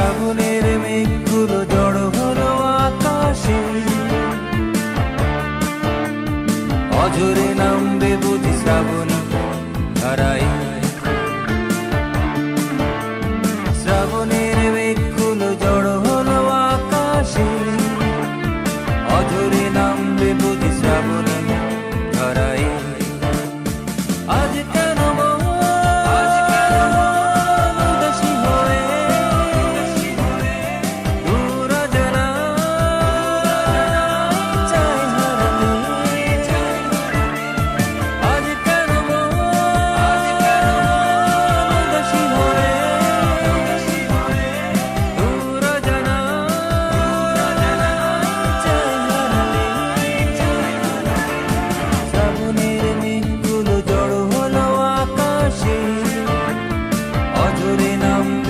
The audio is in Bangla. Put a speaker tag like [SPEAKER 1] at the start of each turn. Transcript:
[SPEAKER 1] শ্রাবণের মেঘগুলো জড় হলো আকাশে। অজরে নামবে বুঝি শ্রাবণী ধারায় অজরে